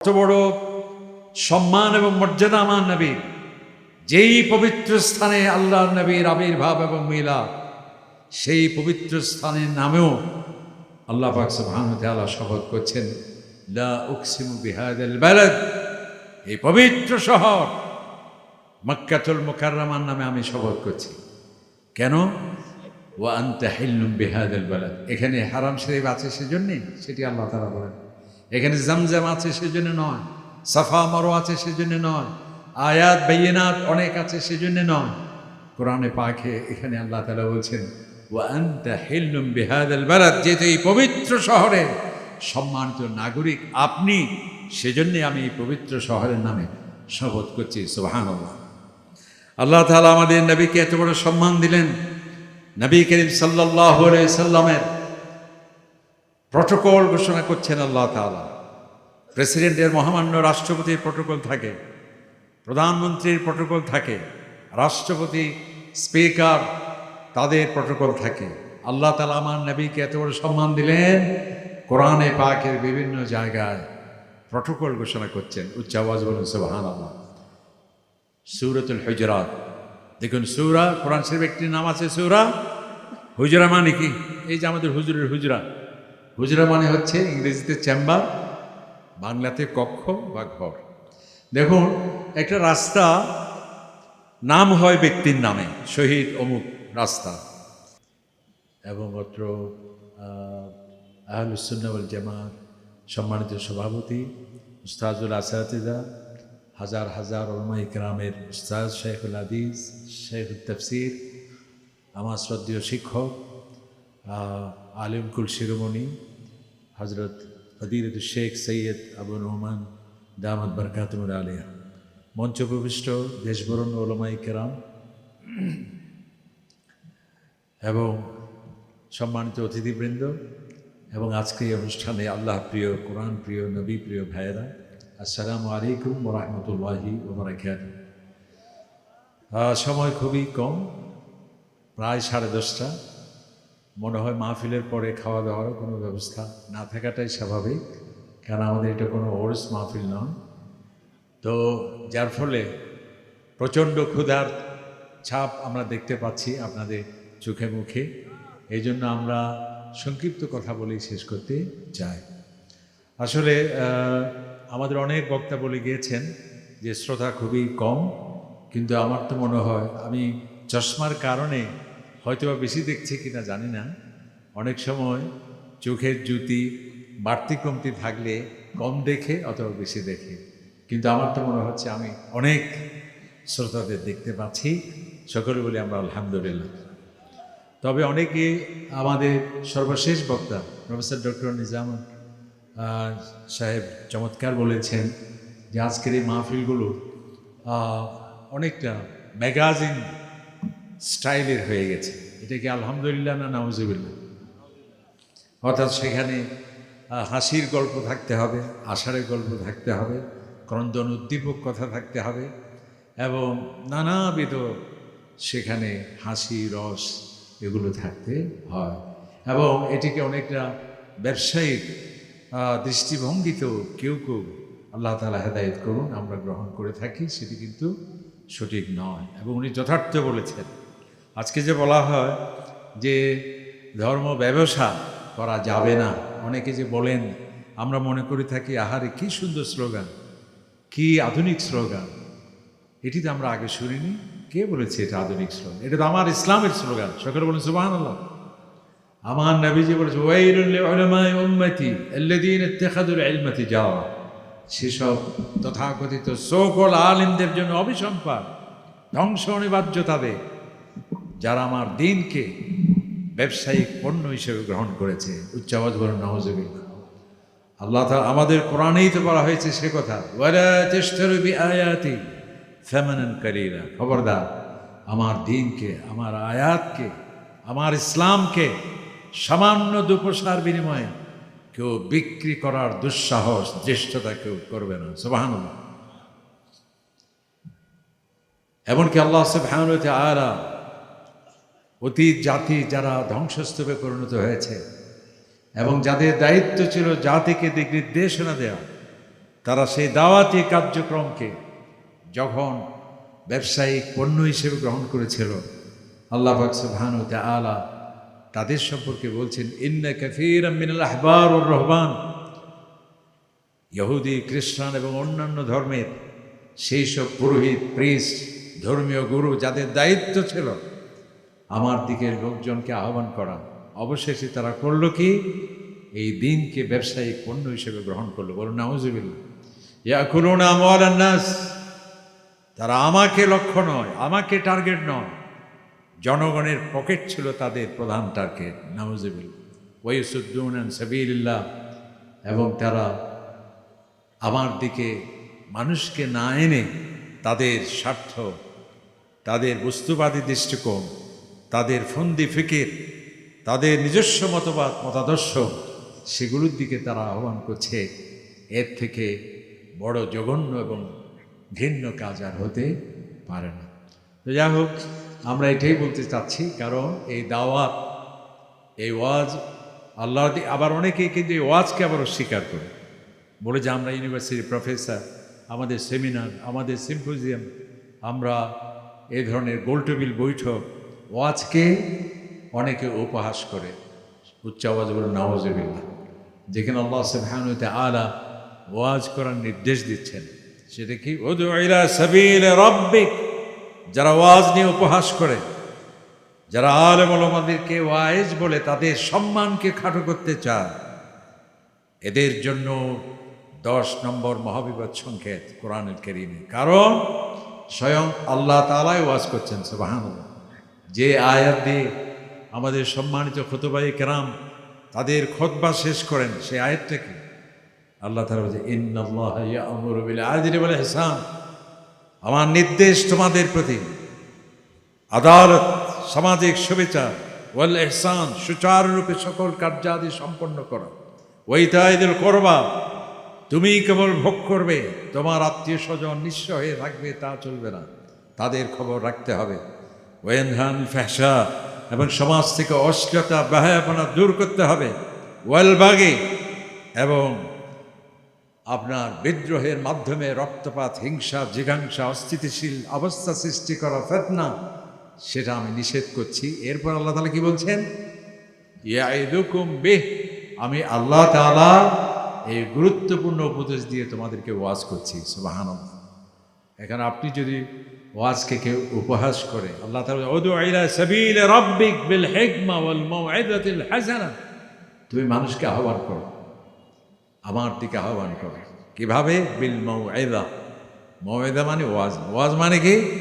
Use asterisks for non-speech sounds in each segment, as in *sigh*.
এত বড় সম্মান এবং মর্যাদা আমার নবী। যেই পবিত্র স্থানে আল্লাহ নবীর আবির্ভাব এবং মিলা, সেই পবিত্র স্থানের নামেও আল্লাহ পাক সুবহানাহু শপথ করছেন এই পবিত্র শহর মক্কাতুল মুকাররমার নামে আমি শপথ করছি। কেন? ও আনতে হিল্লুম বালাদ। এখানে হারাম শরীফ আছে সেজন্যে সেটি আল্লাহ তারা বলেন। এখানে জামজাম আছে সেজন্য নয়, সাফা মারো আছে সেজন্য নয়, আয়াত, বাইনাত অনেক আছে সেজন্য নয়। কোরআনে পাখে এখানে আল্লাহ তালা বলছেন যেহেতু এই পবিত্র শহরে সম্মানিত নাগরিক আপনি, সেজন্যে আমি এই পবিত্র শহরের নামে শপথ করছি সুবাহান আল্লাহ আল্লাহ তালা আমাদের নবীকে এত বড় সম্মান দিলেন। নবী করিম সাল্লাহ সাল্লামের প্রটোকল ঘোষণা করছেন আল্লাহ তালা প্রেসিডেন্টের মহামান্য রাষ্ট্রপতির প্রটোকল থাকে, প্রধানমন্ত্রীর প্রটোকল থাকে, রাষ্ট্রপতি, স্পিকার, তাদের প্রটোকল থাকে। আল্লাহ তালা আমার নবীকে এত বড় সম্মান দিলেন, কোরআনে পাকের বিভিন্ন জায়গায় প্রটোকল ঘোষণা করছেন। উচ্চ আওয়াজ বলুন সুবাহান আল্লাহ সুরতুল হজরাত। দেখুন, সৌরা, কোরআন শরীফ একটি নাম আছে সৌরা, হুজরা মানে কি? এই যে আমাদের হুজুরের হুজরা। হুজরা মানে হচ্ছে ইংরেজিতে চেম্বার, বাংলাতে কক্ষ বা ঘর। দেখুন, একটা রাস্তা নাম হয় ব্যক্তির নামে, শহীদ অমুক রাস্তা। এবং অত্র আহলুসুন্নাবল জামাত, সম্মানিত সভাপতি উস্তাজুল আসাতিদা, হাজার হাজার ওলমা ইকরামের উস্তাদ শেখুল আদিজ শেখ তফসির, আমার শ্রদ্ধীয় শিক্ষক আলিমকুল শিরোমণি হজরত ফদিরত শেখ সৈয়দ আবু রহমান দামদ বরকাতমুর আলিয়া। মঞ্চ প্রবিষ্ট দেশবরণ ওলমা ইকরাম এবং সম্মানিত অতিথিবৃন্দ এবং আজকে এই অনুষ্ঠানে আল্লাহ প্রিয় কোরআন প্রিয় নবী প্রিয় ভাইয়েরা, আসসালামু আলাইকুম ওরহমতুল্লাহি ওবরাকাত সময় খুবই কম, প্রায় সাড়ে দশটা। মনে হয় মাহফিলের পরে খাওয়া দাওয়ারও কোনো ব্যবস্থা না থাকাটাই স্বাভাবিক, কারণ আমাদের এটা কোনো ওরস মাহফিল নয়। তো যার ফলে প্রচণ্ড ক্ষুধার ছাপ আমরা দেখতে পাচ্ছি আপনাদের চোখে মুখে। এই জন্য আমরা সংক্ষিপ্ত কথা বলেই শেষ করতে চাই। আসলে আমাদের অনেক বক্তা বলে গিয়েছেন যে শ্রোতা খুবই কম, কিন্তু আমার তো মনে হয় আমি চশমার কারণে হয়তো বা বেশি দেখছি কিনা জানি না। অনেক সময় চোখের জুতি, বাড়তি কমতি থাকলে কম দেখে অথবা বেশি দেখে। কিন্তু আমার তো মনে হচ্ছে আমি অনেক শ্রোতাদের দেখতে পাচ্ছি। সকলে বলি আমরা আলহামদুলিল্লাহ। তবে অনেকে আমাদের সর্বশেষ বক্তা, প্রফেসর ডক্টর নিজাম সাহেব চমৎকার বলেছেন যে আজকের এই মাহফিলগুলো অনেকটা ম্যাগাজিন স্টাইলের হয়ে গেছে। এটা কি আলহামদুলিল্লাহ না নাউজুবিল্লাহ? অর্থাৎ সেখানে হাসির গল্প থাকতে হবে আষাঢ়ের গল্প থাকতে হবে ক্রন্দন উদ্দীপক কথা থাকতে হবে এবং নানাবিধ সেখানে হাসি রস এগুলো থাকতে হয়। এবং এটিকে অনেকটা ব্যবসায়িক দৃষ্টিভঙ্গিতেও কেউ কেউ আল্লাহ তালা হেদায়ত করুন আমরা গ্রহণ করে থাকি সেটি কিন্তু সঠিক নয়। এবং উনি যথার্থ বলেছেন আজকে যে বলা হয় যে ধর্ম ব্যবসা করা যাবে না, অনেকে যে বলেন, আমরা মনে করে থাকি, আহারে কি সুন্দর স্লোগান, কি আধুনিক স্লোগান। এটি তো আমরা আগে শুনিনি, কে বলেছে এটা আধুনিক স্লোগান? এটা তো আমার ইসলামের স্লোগান, সকলে বলেন সুবাহান আল্লাহ আমার নবীজি বলেছে তিজারা সেসব তথাকথিত সকল আলিমদের জন্য অভিসম্পাদ ধ্বংস অনিবার্য তাদের। যারা আমার দিনকে ব্যবসায়িক পণ্য হিসেবে গ্রহণ করেছে উচ্চাবাজ বলেন নওয়াজবিল্লাহ আল্লাহ তাআলা আমাদের কোরআনেই তো বলা হয়েছে সে কথা, ওয়ালা বিআয়াতি ফামানান কালিলা। খবরদার, আমার দিনকে, আমার আয়াতকে, আমার ইসলামকে সামান্য দুপসার বিনিময়ে কেউ বিক্রি করার দুঃসাহস, জ্যেষ্ঠতা কেউ করবে না। সুবহানাল্লাহ। এমনকি আল্লাহ সুবহানাহু ওয়া তাআলা অতীত, জাতি যারা ধ্বংসস্তূপে পরিণত হয়েছে এবং যাদের দায়িত্ব ছিল জাতিকে দিক নির্দেশনা দেওয়া তারা সেই দাওয়াতি কার্যক্রমকে যখন ব্যবসায়িক পণ্য হিসেবে গ্রহণ করেছিল, আল্লাহ ভান আলা তাদের সম্পর্কে বলছেন, ইন্না কফির মিনাল আহবার ও রহমান। ইহুদি, খ্রিস্টান এবং অন্যান্য ধর্মের সেই সব পুরোহিত, প্রিস্ট, ধর্মীয় গুরু যাদের দায়িত্ব ছিল আমার দিকের লোকজনকে আহ্বান করা। অবশেষে তারা করল কি? এই দিনকে ব্যবসায়িক পণ্য হিসেবে গ্রহণ করল। বলুন নাউজুবিল্লা ইয়া তারা আমাকে লক্ষ্য নয়, আমাকে টার্গেট নয়। জনগণের পকেট ছিল তাদের প্রধান টার্গেট নাউজুবিল ওয়সুদ্দুন সাবিল্লাহ এবং তারা আমার দিকে মানুষকে না এনে তাদের স্বার্থ, তাদের বস্তুবাদী দৃষ্টিকোণ তাদের ফন্দি ফিকির, তাদের নিজস্ব মতবাদ, মতাদর্শ, সেগুলোর দিকে তারা আহ্বান করছে। এর থেকে বড় জঘন্য এবং ঘৃণ্য কাজ আর হতে পারে না। তো যাই হোক, আমরা এটাই বলতে চাচ্ছি, কারণ এই দাওয়াত, এই ওয়াজ আল্লাহ আবার অনেকেই কিন্তু এই ওয়াজকে আবার অস্বীকার করে। বলে যে আমরা ইউনিভার্সিটির প্রফেসর, আমাদের সেমিনার, আমাদের সিম্পোজিয়াম, আমরা এ ধরনের গোলটেবিল বৈঠক ওয়াজকে অনেকে উপহাস করে। উচ্চ আওয়াজ বলে নওয়াজবিল্লা যেখানে আল্লাহ সুবহানুতে আলা ওয়াজ করার নির্দেশ দিচ্ছেন। সেটা কি? ওদু ইলা সাবিল রব্বিক। যারা ওয়াজ নিয়ে উপহাস করে, যারা আলেম আমাদেরকে ওয়াইজ বলে তাদের সম্মানকে খাটো করতে চায়, এদের জন্য দশ নম্বর মহাবিপদ সংকেত কোরআনের কেরিমে। কারণ স্বয়ং আল্লাহ তালাই ওয়াজ করছেন সুবাহান যে আয়াত দিয়ে আমাদের সম্মানিত খতবাই কেরাম তাদের খতবা শেষ করেন, সেই আয়াতটা কি? আল্লাহ তালা বিল ইহসান আমার নির্দেশ তোমাদের প্রতি। আদালত, সামাজিক সুবিচার, ওয়াল এহসান সুচারুরূপে সকল কার্যাদি সম্পন্ন করা। ওইতাইদুল করবা, তুমি কেবল ভোগ করবে, তোমার আত্মীয় স্বজন নিঃস্ব হয়ে থাকবে, তা চলবে না। তাদের খবর রাখতে হবে। ওয়েনহান ফ্যাশা, এবং সমাজ থেকে অশ্লীলতা ব্যয়াপনা দূর করতে হবে। ওয়েলবাগে, এবং আপনার বিদ্রোহের মাধ্যমে রক্তপাত, হিংসা, জিঘাংসা, অস্থিতিশীল অবস্থা সৃষ্টি করা ফেতনা, সেটা আমি নিষেধ করছি। এরপর আল্লাহ তালা কি বলছেন? বেহ, আমি আল্লাহ তাআলা এই গুরুত্বপূর্ণ উপদেশ দিয়ে তোমাদেরকে ওয়াজ করছি সুবাহান এখানে আপনি যদি ওয়াজকে কেউ উপহাস করে। আল্লাহ হাসানা। তুমি মানুষকে আহ্বান করো আমার দিকে আহ্বান করো। কীভাবে? বিল মৌদা মৌদা মানে ওয়াজ। ওয়াজ মানে কি?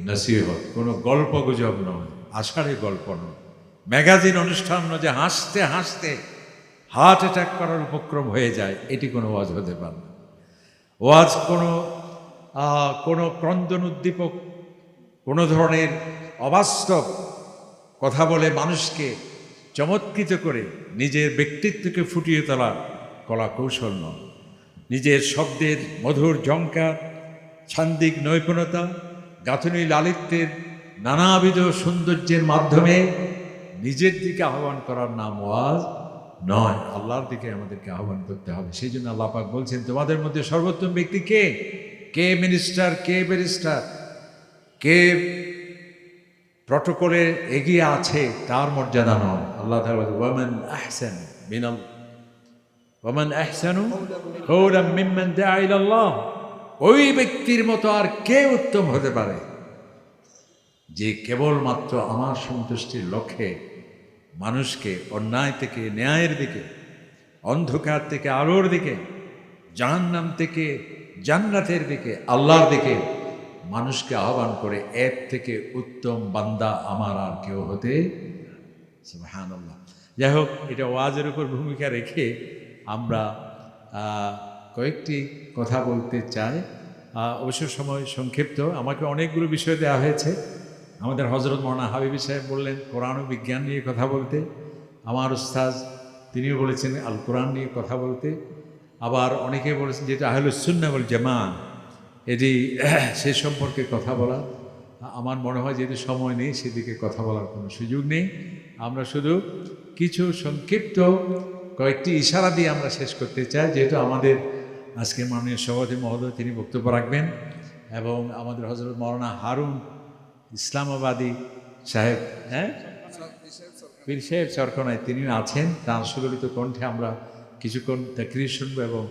নসিহত। কোনো গল্প গুজব নয় আষাঢ়ে গল্প নয়। ম্যাগাজিন অনুষ্ঠান নয় যে হাসতে হাসতে হার্ট অ্যাটাক করার উপক্রম হয়ে যায় এটি কোনো ওয়াজ হতে পারে না। ওয়াজ কোনো কোনো ক্রন্দন উদ্দীপক, কোনো ধরনের অবাস্তব কথা বলে মানুষকে চমৎকৃত করে নিজের ব্যক্তিত্বকে ফুটিয়ে তোলা কলা কৌশল নয়। নিজের শব্দের মধুর জঙ্কার ছান্দিক নৈপুণতা গাঁথনি লালিত্যের নানাবিধ সৌন্দর্যের মাধ্যমে নিজের দিকে আহ্বান করার নাম ওয়াজ নয়। আল্লাহর দিকে আমাদেরকে আহ্বান করতে হবে। সেই জন্য আল্লাহ পাক বলছেন, তোমাদের মধ্যে সর্বোত্তম ব্যক্তি কে? কে মিনিস্টার কে ব্যারিস্টার কে প্রটোকলে এগিয়ে আছে, তার মর্যাদা নয়। আল্লাহ ওয়ামান আহসান মিনাল ওয়ামান আহসানু কওলাম মিম্মান দাআ ইলাল্লাহ ওই ব্যক্তির মতো আর কে উত্তম হতে পারে? যে কেবলমাত্র আমার সন্তুষ্টির লক্ষ্যে মানুষকে অন্যায় থেকে, ন্যায়ের দিকে, অন্ধকার থেকে, আলোর দিকে, জাহান্নাম থেকে জান্নাতের দিকে, আল্লাহর দিকে মানুষকে আহ্বান করে এর থেকে উত্তম বান্দা আমার আর কেউ হতে হ্যাঁ আল্লাহ যাই হোক, এটা ওয়াজের উপর ভূমিকা রেখে আমরা কয়েকটি কথা বলতে চাই। অবশ্য সময় সংক্ষিপ্ত। আমাকে অনেকগুলো বিষয় দেওয়া হয়েছে। আমাদের হজরত মৌলানা হাবিবি সাহেব বললেন, কোরআন ও বিজ্ঞান নিয়ে কথা বলতে। আমার উস্তাজ তিনিও বলেছেন আল কোরআন নিয়ে কথা বলতে। আবার অনেকে বলেছেন যেটা আহলুসুন্না বল জামা এটি *clears throat* সে সম্পর্কে কথা বলা। আমার মনে হয় যেহেতু সময় নেই, সেদিকে কথা বলার কোনো সুযোগ নেই। আমরা শুধু কিছু সংক্ষিপ্ত কয়েকটি ইশারা দিয়ে আমরা শেষ করতে চাই, যেহেতু আমাদের আজকে মাননীয় সভাপতি মহোদয় তিনি বক্তব্য রাখবেন এবং আমাদের হজরত মৌলানা হারুন ইসলামাবাদী সাহেব হ্যাঁ? পীর সাহেব সরকনায় তিনি আছেন। তার সুললিত কণ্ঠে আমরা কিছুক্ষণ তাকরির শুনব এবং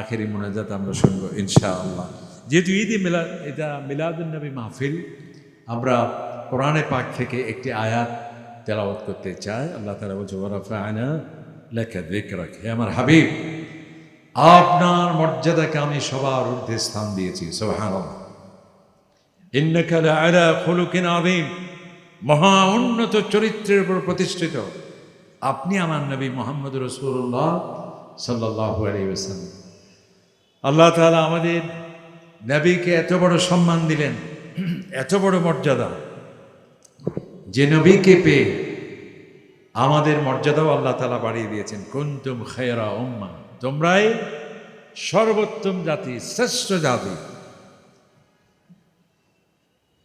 আখেরি মোনাজাত আমরা শুনব, ইনশাআল্লাহ। যেহেতু ঈদে মিলা, এটা মিলাদুলনবী মাহফিল, আমরা কোরআনে পাক থেকে একটি আয়াত তেলাওয়াত করতে চাই। আল্লাহ তালা বলছে ওরাফা আয়না লেখা দেখ রাখে আমার হাবিব, আপনার মর্যাদাকে আমি সবার ঊর্ধ্বে স্থান দিয়েছি সোহান মহা উন্নত চরিত্রের উপর প্রতিষ্ঠিত। আপনি আমার নবী মোহাম্মদ রসুল্লাহ সাল্লাহ আলাইসাল্লাম আল্লাহ তালা আমাদের নবীকে এত বড় সম্মান দিলেন, এত বড় মর্যাদা। যে নবীকে পেয়ে আমাদের মর্যাদাও আল্লাহ তালা বাড়িয়ে দিয়েছেন। কুন্তুম খেয়রা উম্মা, তোমরাই সর্বোত্তম জাতি, শ্রেষ্ঠ জাতি।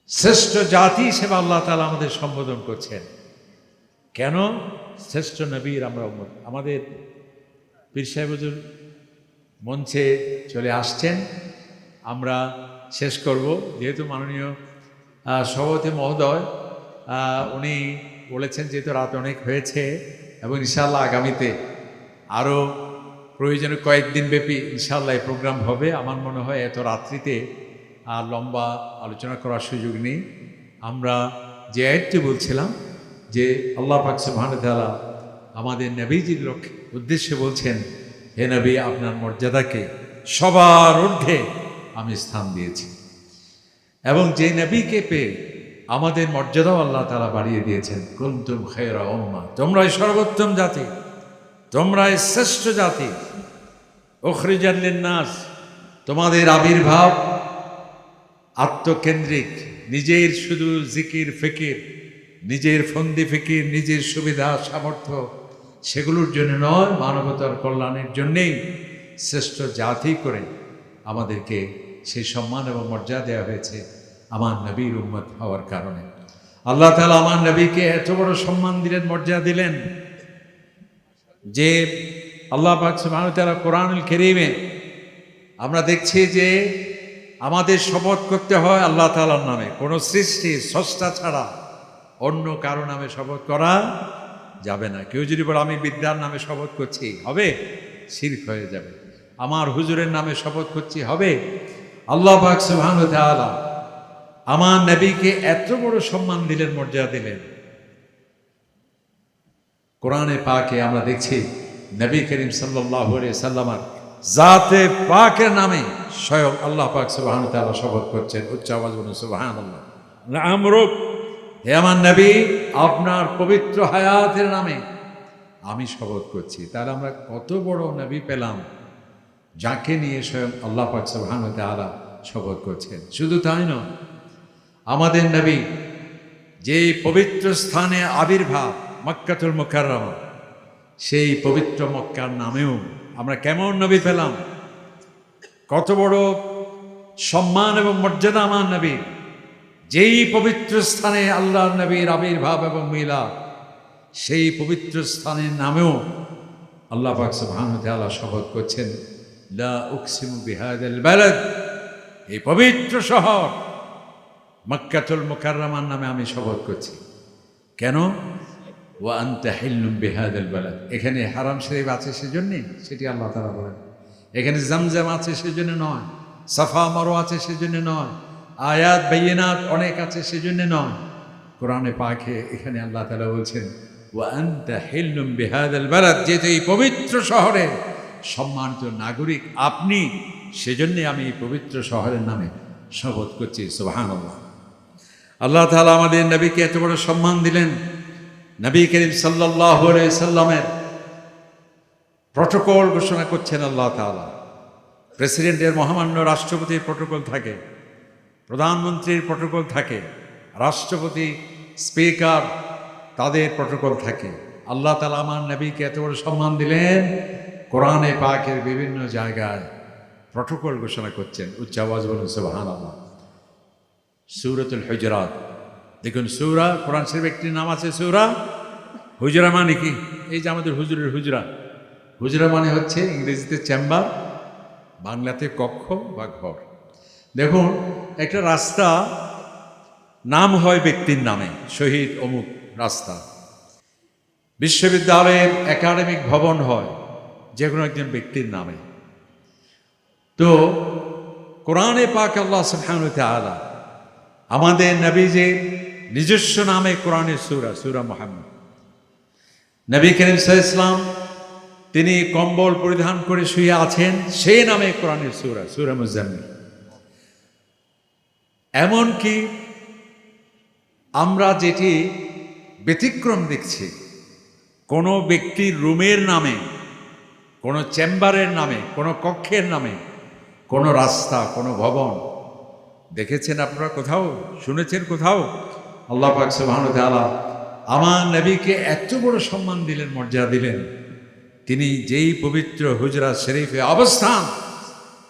শ্রেষ্ঠ জাতি হিসেবে আল্লাহ তালা আমাদের সম্বোধন করছেন। কেন? শ্রেষ্ঠ নবীর আমরা আমাদের পীর সাহেব হুজুর মঞ্চে চলে আসছেন। আমরা শেষ করব। যেহেতু মাননীয় সভাপতি মহোদয় উনি বলেছেন যেহেতু রাত অনেক হয়েছে এবং ইনশাল্লাহ আগামীতে আরও প্রয়োজনে কয়েকদিন ব্যাপী ইনশাল্লাহ এই প্রোগ্রাম হবে। আমার মনে হয় এত রাত্রিতে আর লম্বা আলোচনা করার সুযোগ নেই। আমরা যে আয়াতটি বলছিলাম যে আল্লাহ পাক সুবহানাহু ওয়া তাআলা আমাদের নবীজির লক্ষ্যে উদ্দেশ্যে বলছেন, হে নবী, আপনার মর্যাদাকে সবার ঊর্ধ্বে আমি স্থান দিয়েছি। এবং যে নবীকে পেয়ে আমাদের মর্যাদাও আল্লাহ তালা বাড়িয়ে দিয়েছেন। কুন্তুম খেরা ওম্মা তোমরাই সর্বোত্তম জাতি, তোমরাই শ্রেষ্ঠ জাতি। ওখরিজাল্লিন নাস তোমাদের আবির্ভাব আত্মকেন্দ্রিক, নিজের শুধু জিকির, ফিকির, নিজের ফন্দি ফিকির, নিজের সুবিধা, সামর্থ্য সেগুলোর জন্য নয়, মানবতার কল্যাণের জন্যেই শ্রেষ্ঠ জাতি করে আমাদেরকে সেই সম্মান এবং মর্যাদা দেওয়া হয়েছে আমার নবীর উম্মত হওয়ার কারণে। আল্লাহ তালা আমার নবীকে এত বড় সম্মান দিলেন, মর্যাদা দিলেন যে আল্লাহ ওয়া কোরআনুল কারীমে আমরা দেখছি যে আমাদের শপথ করতে হয় আল্লাহ তাআলার নামে। কোনো সৃষ্টি, স্রষ্টা ছাড়া অন্য কারও নামে শপথ করা যাবে না। কেউ যদি বলে, আমি বিদ্যার নামে শপথ করছি। হবে, শিরক হয়ে যাবে। আমার হুজুরের নামে শপথ করছি, হবে। আল্লাহ পাক সুবহানাহু ওয়া তাআলা আমার নবীকে এত বড় সম্মান দিলেন, মর্যাদা দিলেন। কোরআনে পাকে আমরা দেখছি, নবী করিম সাল্লাহ সাল্লামার জাতে পাকের নামে স্বয়ং আল্লাহ পাক সুবাহান তাআলা শপথ করছেন, উচ্চ আওয়াজ বলুন সুবাহান আমরুক হে আমার নবী, আপনার পবিত্র হায়াতের নামে আমি শপথ করছি। তাহলে আমরা কত বড় নবী পেলাম, যাকে নিয়ে স্বয়ং আল্লাহ পাক তাআলা শপথ করছেন। শুধু তাই নয়, আমাদের নবী যে পবিত্র স্থানে আবির্ভাব, মক্কাতুল মুকাররমা, সেই পবিত্র মক্কার নামেও আমরা কেমন নবী পেলাম? কত বড় সম্মান এবং মর্যাদা আমার নবী যেই পবিত্র স্থানে আল্লাহর নবীর আবির্ভাব এবং মিলা সেই পবিত্র স্থানের নামেও আল্লাহ পাক সুবহানাহু শপথ করছেন এই পবিত্র শহর মক্কাতুল মুকাররমার নামে আমি শপথ করছি। কেন? ও আনতে হিল্লুম বেহাদুল বালাদ। এখানে হারাম শরীফ আছে সেজন্যে? সেটি আল্লাহ তারা বলেন। এখানে জামজাম আছে সেজন্য নয়। সাফা মারো আছে সেজন্য নয়। আয়াত বেয়েনাত অনেক আছে, সেজন্য নয়। কোরআনে পাখে এখানে আল্লাহ তালা বলছেন ও আনতে হিল্লুম বেহাদুল বালাদ যেহেতু এই পবিত্র শহরের সম্মানিত নাগরিক আপনি, সেজন্যে আমি এই পবিত্র শহরের নামে শপথ করছি আল্লাহ আল্লাহ তালা আমাদের নবীকে এত বড় সম্মান দিলেন। নবী করিম সাল্লাহ সাল্লামের প্রটোকল ঘোষণা করছেন আল্লাহ তালা প্রেসিডেন্টের মহামান্য রাষ্ট্রপতির প্রটোকল থাকে। প্রধানমন্ত্রীর প্রটোকল থাকে, রাষ্ট্রপতি, স্পিকার, তাদের প্রটোকল থাকে। আল্লাহ তালা আমার নবীকে এত বড় সম্মান দিলেন, কোরআনে পাকের বিভিন্ন জায়গায় প্রটোকল ঘোষণা করছেন। উচ্চ আওয়াজ বলুন সুবাহান আল্লাহ সুরতুল হুজরাত। দেখুন, সৌরা, কোরআন শরীফ একটি নাম আছে, সৌরা? হুজরা মানে কি? এই যে আমাদের হুজুরের হুজরা। হুজরা মানে হচ্ছে ইংরেজিতে চেম্বার, বাংলাতে কক্ষ বা ঘর। দেখুন, একটা রাস্তা নাম হয় ব্যক্তির নামে, শহীদ অমুক রাস্তা। বিশ্ববিদ্যালয়ের একাডেমিক ভবন হয় যে কোনো একজন ব্যক্তির নামে। তো, কোরআনে পাক আল্লাহ সুবহানাহু আমাদের নবীজির নিজস্ব নামে কোরআনের সূরা সূরা মুহাম্মদ। নবী করিম ইসলাম তিনি কম্বল পরিধান করে শুয়ে আছেন, সেই নামে কোরআনের সূরা সূরা মুজাম্মিল। এমনকি আমরা যেটি ব্যতিক্রম দেখছি, কোনো ব্যক্তির রুমের নামে, কোনো চেম্বারের নামে, কোনো কক্ষের নামে, কোনো রাস্তা, কোনো ভবন, দেখেছেন আপনারা কোথাও? শুনেছেন কোথাও? আল্লাহ পাক সুবহানাহু ওয়া তাআলা আমার নবীকে এত বড় সম্মান দিলেন, মর্যাদা দিলেন। তিনি যেই পবিত্র হুজরা শরীফে অবস্থান,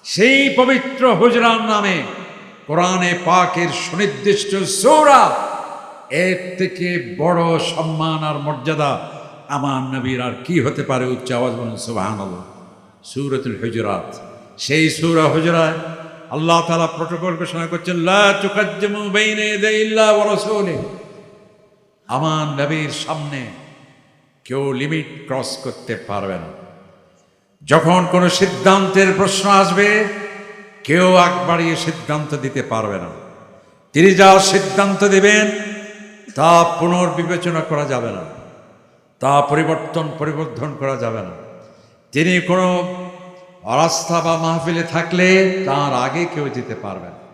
সেই পবিত্র হুজরার নামে কোরআনে পাকের সুনির্দিষ্ট সৌরা। এর থেকে বড় সম্মান আর মর্যাদা আমার নবীর আর কি হতে পারে উচ্চ আওয়াজ বলুন সুরতুল হুজরাত। সেই সুরা হুজরাত আল্লাহ তালা প্রটোকল ঘোষণা করছেন আমার নবীর সামনে কেউ লিমিট ক্রস করতে পারবে না। যখন কোনো সিদ্ধান্তের প্রশ্ন আসবে কেউ আগ বাড়িয়ে সিদ্ধান্ত দিতে পারবে না। তিনি যা সিদ্ধান্ত দেবেন, তা পুনর্বিবেচনা করা যাবে না। তা পরিবর্তন, পরিবর্ধন করা যাবে না। তিনি কোনো অরাস্থা বা মাহফিলে থাকলে তার আগে কেউ যেতে পারবে না।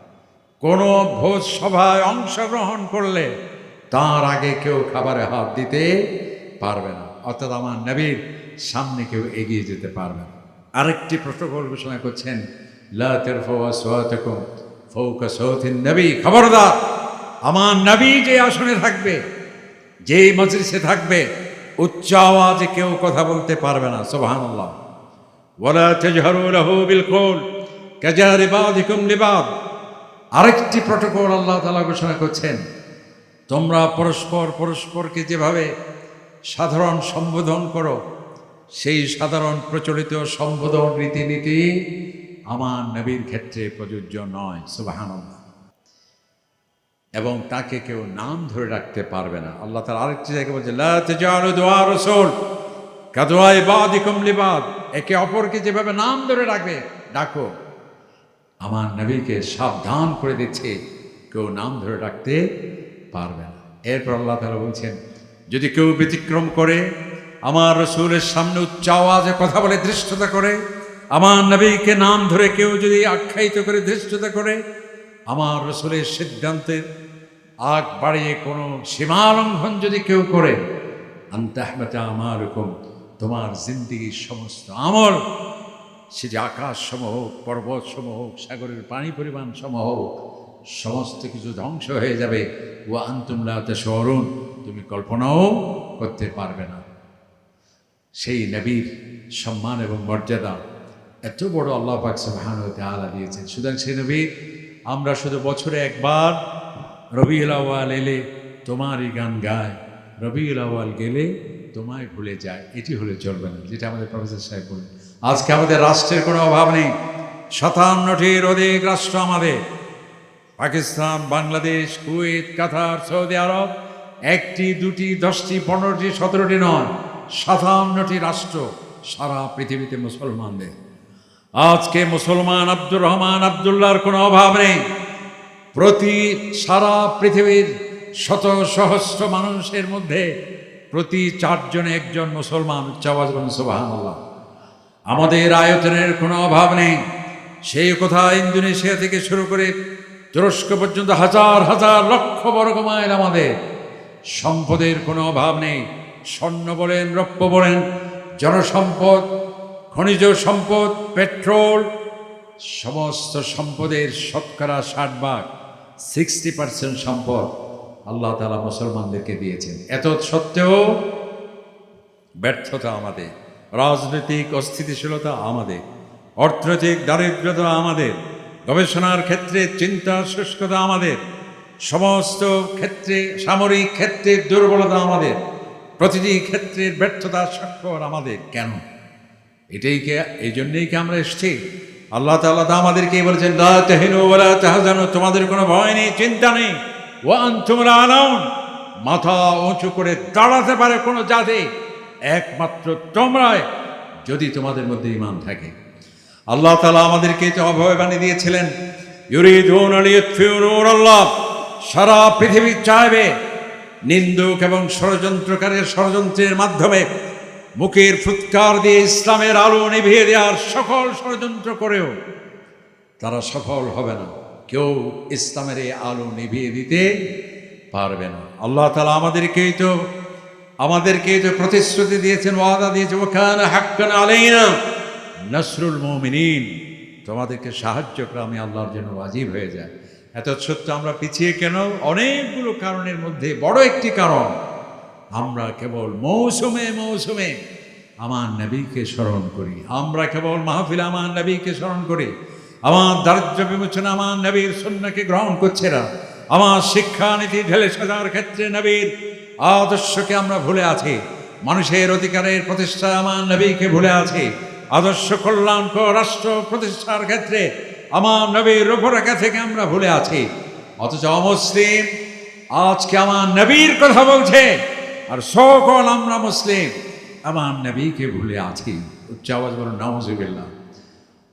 কোনো ভোজ সভায় অংশগ্রহণ করলে তার আগে কেউ খাবারে হাত দিতে পারবে না। অর্থাৎ আমার নবীর সামনে কেউ এগিয়ে যেতে পারবে না। আরেকটি প্রটোকল ঘোষণা করছেন নবী, খবরদার। আমার নবী যে আসনে থাকবে, যেই মজলিসে থাকবে, উচ্চ আওয়াজে কেউ কথা বলতে পারবে না, সুবহানাল্লাহ। ওয়ালা তাজহারু লাহু বিল কওল কাজারি বাদিকুম লিবাদ। আরেকটি প্রটোকল আল্লাহ তাআলা ঘোষণা করছেন, তোমরা পরস্পর পরস্পরকে যেভাবে সাধারণ সম্বোধন করো, সেই সাধারণ প্রচলিত সম্বোধন রীতিনীতি আমার নবীর ক্ষেত্রে প্রযোজ্য নয়, সুবহানাল্লাহ। এবং তাকে কেউ নাম ধরে রাখতে পারবে না। আল্লাহ তার আরেকটি জায়গায় বলছে একে অপরকে যেভাবে নাম ধরে রাখবে, ডাকো। আমার নবীকে সাবধান করে দিচ্ছে, কেউ নাম ধরে রাখতে পারবে না। এরপর আল্লাহ তাআলা বলছেন, যদি কেউ ব্যতিক্রম করে, আমার রসুলের সামনে উচ্চ আওয়াজে কথা বলে, ধৃষ্টতা করে আমার নবীকে নাম ধরে কেউ যদি আখ্যায়িত করে, ধৃষ্টতা করে, আমার রসুলের সিদ্ধান্তের আগ বাড়িয়ে কোনো সীমালঙ্ঘন যদি কেউ করে আন্তাহমাতা আমার রকম তোমার জিন্দিগির সমস্ত আমল সেটি আকাশ সম হোক, পর্বত সম হোক, সাগরের পানি পরিমাণ সম হোক, সমস্ত কিছু ধ্বংস হয়ে যাবে। ও আন্তুমলাতে শহরুন তুমি কল্পনাও করতে পারবে না। সেই নবীর সম্মান এবং মর্যাদা এত বড় আল্লাহ পাক সুবহানাহু তাআলা দিয়েছেন। সুতরাং সেই নবী, আমরা শুধু বছরে একবার রবিউল আউয়াল এলে তোমারই গান গায় রবিউল আউয়াল গেলে তোমায় ভুলে যায়। এটি হলে চলবে না, যেটা আমাদের প্রফেসর সাহেব বলেন। আজকে আমাদের রাষ্ট্রের কোনো অভাব নেই। সাতান্নটির অধিক রাষ্ট্র আমাদের। Pakistan, Bangladesh, Kuwait, Qatar, Saudi Arab, একটি, দুটি, দশটি, পনেরোটি, সতেরোটি নয়, সাতান্নটি রাষ্ট্র সারা পৃথিবীতে মুসলমানদের। আজকে মুসলমান আব্দুর রহমান আবদুল্লাহর কোনো অভাব নেই। প্রতি সারা পৃথিবীর শত সহস্র মানুষের মধ্যে প্রতি চারজনে একজন মুসলমান চাওয়াজ সুবাহান্লাহ আমাদের আয়তনের কোনো অভাব নেই। সেই কথা ইন্দোনেশিয়া থেকে শুরু করে তুরস্ক পর্যন্ত হাজার হাজার লক্ষ বর্গ মাইল আমাদের। সম্পদের কোনো অভাব নেই। স্বর্ণ বলেন, রৌপ্য বলেন, জনসম্পদ খনিজ সম্পদ, পেট্রোল, সমস্ত সম্পদের শতকরা ষাট ভাগ সিক্সটি পার্সেন্ট সম্পদ আল্লাহ তালা মুসলমানদেরকে দিয়েছেন। এত সত্ত্বেও ব্যর্থতা আমাদের, রাজনৈতিক অস্থিতিশীলতা আমাদের, অর্থনৈতিক দারিদ্রতা আমাদের, গবেষণার ক্ষেত্রে চিন্তা শুষ্কতা আমাদের, সমস্ত ক্ষেত্রে, সামরিক ক্ষেত্রে দুর্বলতা আমাদের, প্রতিটি ক্ষেত্রের ব্যর্থতার স্বাক্ষর আমাদের। কেন? এটাই কে, এই জন্যেই কি আমরা এসছি? আল্লাহ তাআলা তো আমাদেরকে বলছেন, লা তাহিনু ওয়ালা তাহজানু তোমাদের কোনো ভয় নেই, চিন্তা নেই। ওয়া আনতুম আলাউন মাথা উঁচু করে দাঁড়াতে পারে কোনো জাতি। একমাত্র তোমরাই যদি তোমাদের মধ্যে ইমান থাকে। আল্লাহ তালা আমাদেরকে অভয় বানিয়ে দিয়েছিলেন সারা পৃথিবী চাইবে নিন্দুক এবং ষড়যন্ত্রকারীর ষড়যন্ত্রের মাধ্যমে মুখের ফুৎকার দিয়ে ইসলামের আলো নিভিয়ে দেওয়ার সকল ষড়যন্ত্র করেও তারা সফল হবে না। কেউ ইসলামের এই আলো নিভিয়ে দিতে পারবে না। আল্লাহ তালা আমাদেরকেই তো আমাদেরকে তো প্রতিশ্রুতি দিয়েছেন, ওয়াদা দিয়েছে ওখানে হাক্কান আলাইনা নসরুল মুমিনিন। তোমাদেরকে সাহায্য করা আমি আল্লাহর জন্য ওয়াজিব হয়ে যায় এত সত্য আমরা পিছিয়ে কেন? অনেকগুলো কারণের মধ্যে বড় একটি কারণ আমরা কেবল মৌসুমে মৌসুমে আমার নবীকে স্মরণ করি। আমরা কেবল মাহফিল আমার নবীকে স্মরণ করি। আমার দারিদ্র বিমোচন আমার নবীর সন্ন্যাকে গ্রহণ করছে না। আমার শিক্ষানীতি ঢেলে সাজার ক্ষেত্রে নবীর আদর্শকে আমরা ভুলে আছি। মানুষের অধিকারের প্রতিষ্ঠা আমার নবীকে ভুলে আছি। আদর্শ কল্যাণকর রাষ্ট্র প্রতিষ্ঠার ক্ষেত্রে আমার নবীর রূপরেখা থেকে আমরা ভুলে আছি। অথচ অমুসলিম আজকে আমার নবীর কথা বলছে। আর সকল আমরা মুসলিম। আমার নবীকে ভুলে আছি উচ্চ আওয়াজ বলো নওয়াজিবিল্লাহ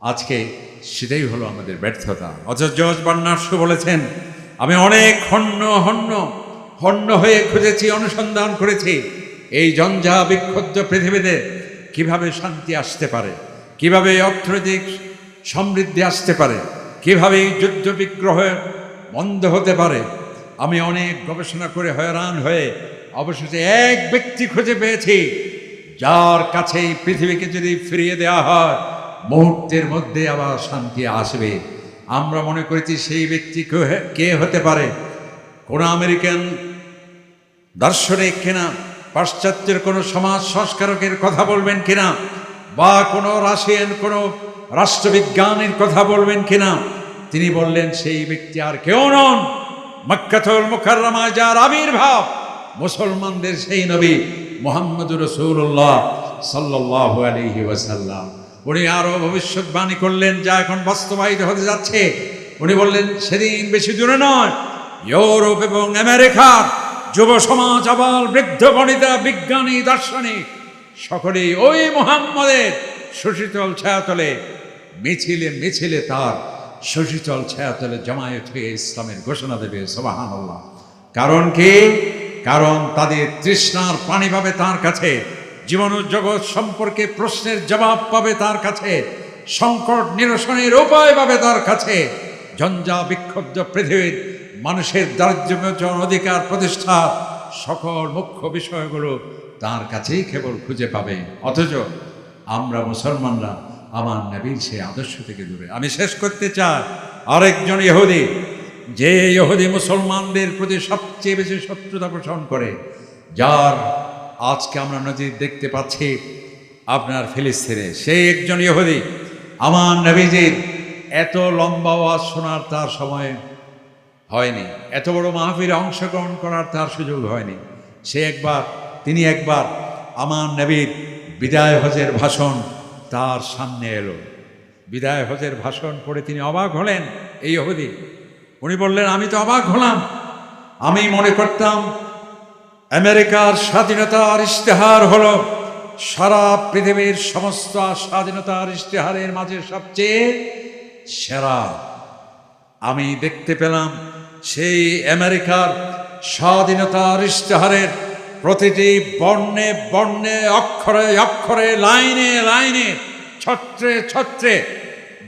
আজকে সেটাই হলো আমাদের ব্যর্থতা। অথচ জজ বান্নার্স বলেছেন, আমি অনেক হন্য হন্য হন্য হয়ে খুঁজেছি, অনুসন্ধান করেছি। এই জঞ্জা বিক্ষুব্ধ পৃথিবীতে কীভাবে শান্তি আসতে পারে? কীভাবে অর্থনৈতিক সমৃদ্ধি আসতে পারে? কীভাবে এই যুদ্ধ বিগ্রহ বন্ধ হতে পারে? আমি অনেক গবেষণা করে হয়রান হয়ে অবশেষে এক ব্যক্তি খুঁজে পেয়েছি। যার কাছে পৃথিবীকে যদি ফিরিয়ে দেওয়া হয়, মুহূর্তের মধ্যে আবার শান্তি আসবে। আমরা মনে করেছি সেই ব্যক্তি কে- হতে পারে। কোন আমেরিকান দার্শনিক কিনা, পাশ্চাত্যের কোনো সমাজ সংস্কারকের কথা বলবেন কিনা, বা কোনো রাশিয়ান, কোনো রাষ্ট্রবিজ্ঞানীর কথা বলবেন কিনা, তিনি বললেন, সেই ব্যক্তি আর কেউ নন। মক্কাতুল মুকাররমায় যার আবির্ভাব। মুসলমানদের সেই নবী মোহাম্মদ রসুল্লাহ সাল্লাহ আলহি ওয়াসাল্লাম। উনি আরও ভবিষ্যৎবাণী করলেন, যা এখন বাস্তবায়িত হতে যাচ্ছে। উনি বললেন, সেদিন বেশি দূরে নয়। ইউরোপ এবং আমেরিকার যুব সমাজ আবার বৃদ্ধ, বনিতা, বিজ্ঞানী, দার্শনিক, সকলেই ওই মোহাম্মদের সুশীতল ছায়াতলে, মিছিলে মিছিলে তার সুশীতল ছায়াতলে জমায়েত হয়ে ইসলামের ঘোষণা দেবে সোবাহান কারণ কি? কারণ তাদের তৃষ্ণার পানি পাবে তার কাছে জীবন জগৎ সম্পর্কে প্রশ্নের জবাব পাবে তার কাছে, সংকট নিরসনের উপায় পাবে তার কাছে। ঝঞ্ঝা বিক্ষুব্ধ পৃথিবীর মানুষের দারিদ্র্য বিমোচন অধিকার প্রতিষ্ঠা সকল মুখ্য বিষয়গুলো তার কাছেই কেবল খুঁজে পাবে। অথচ আমরা মুসলমানরা, আমার নবীর সে আদর্শ থেকে দূরে। আমি শেষ করতে চাই, আরেকজন ইহুদি যে ইহুদি মুসলমানদের প্রতি সবচেয়ে বেশি শত্রুতা পোষণ করে, যার আজকে আমরা নজির দেখতে পাচ্ছি আপনার ফিলিস্তিনে। সেই একজন ইহুদি। আমার নবীজির এত লম্বা আওয়াজ শোনার তার সময় হয়নি। এত বড় মাহফিলে অংশগ্রহণ করার তার সুযোগ হয়নি। সে একবার, তিনি একবার আমার নবীর বিদায় হজের ভাষণ তার সামনে এলো। বিদায় হজের ভাষণ পড়ে তিনি অবাক হলেন, এই অবধি উনি বললেন, আমি তো অবাক হলাম। আমি মনে করতাম, আমেরিকার স্বাধীনতার ইশতেহার হল সারা পৃথিবীর সমস্ত স্বাধীনতার ইশতেহারের মাঝে সবচেয়ে সেরা। আমি দেখতে পেলাম, সেই আমেরিকার স্বাধীনতার ইশতেহারের প্রতিটি বর্ণে বর্ণে, অক্ষরে অক্ষরে, লাইনে লাইনে, ছত্রে ছত্রে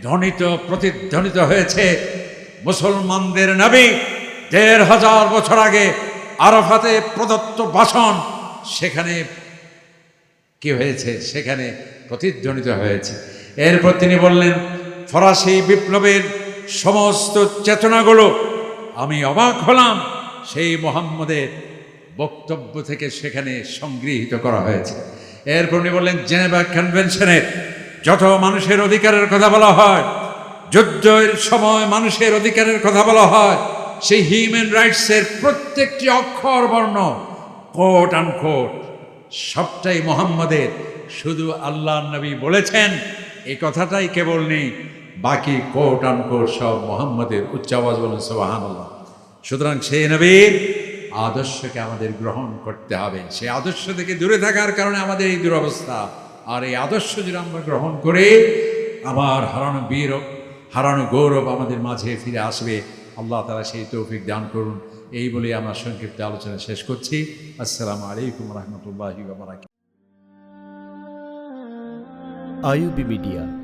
ধ্বনিত, প্রতিধ্বনিত হয়েছে মুসলমানদের নবী দেড় হাজার বছর আগে আরাফাতে প্রদত্ত ভাষণ সেখানে কি হয়েছে? সেখানে প্রতিধ্বনিত হয়েছে। এরপর তিনি বললেন, ফরাসি বিপ্লবের সমস্ত চেতনাগুলো আমি অবাক হলাম। সেই মোহাম্মদের বক্তব্য থেকে সেখানে সংগৃহীত করা হয়েছে। এরপর উনি বললেন, জেনেভা কনভেনশনের যত মানুষের অধিকারের কথা বলা হয় যুদ্ধের সময় মানুষের অধিকারের কথা বলা হয়। সেই হিউম্যান রাইটসের প্রত্যেকটি অক্ষর বর্ণ, কোট আনকোট সবটাই মোহাম্মদের। শুধু আল্লাহ নবী বলেছেন এই কথাটাই কেবল নেই, বাকি কোট আনকোট সব মোহাম্মদের। উচ্চ আওয়াজ বলেন সোবাহান সুতরাং সেই নবীর আদর্শকে আমাদের গ্রহণ করতে হবে। সে আদর্শ থেকে দূরে থাকার কারণে আমাদের এই দুরবস্থা। আর এই আদর্শ যদি আমরা গ্রহণ করে, আমার হারানো বীর হারানো গৌরব আমাদের মাঝে ফিরে আসবে। আল্লাহ তারা সেই তৌফিক দান করুন। এই বলে আমার সংক্ষিপ্ত আলোচনা শেষ করছি। আসসালামু আলাইকুম রহমতুল্লাহ বারাকাতুহু। IUB media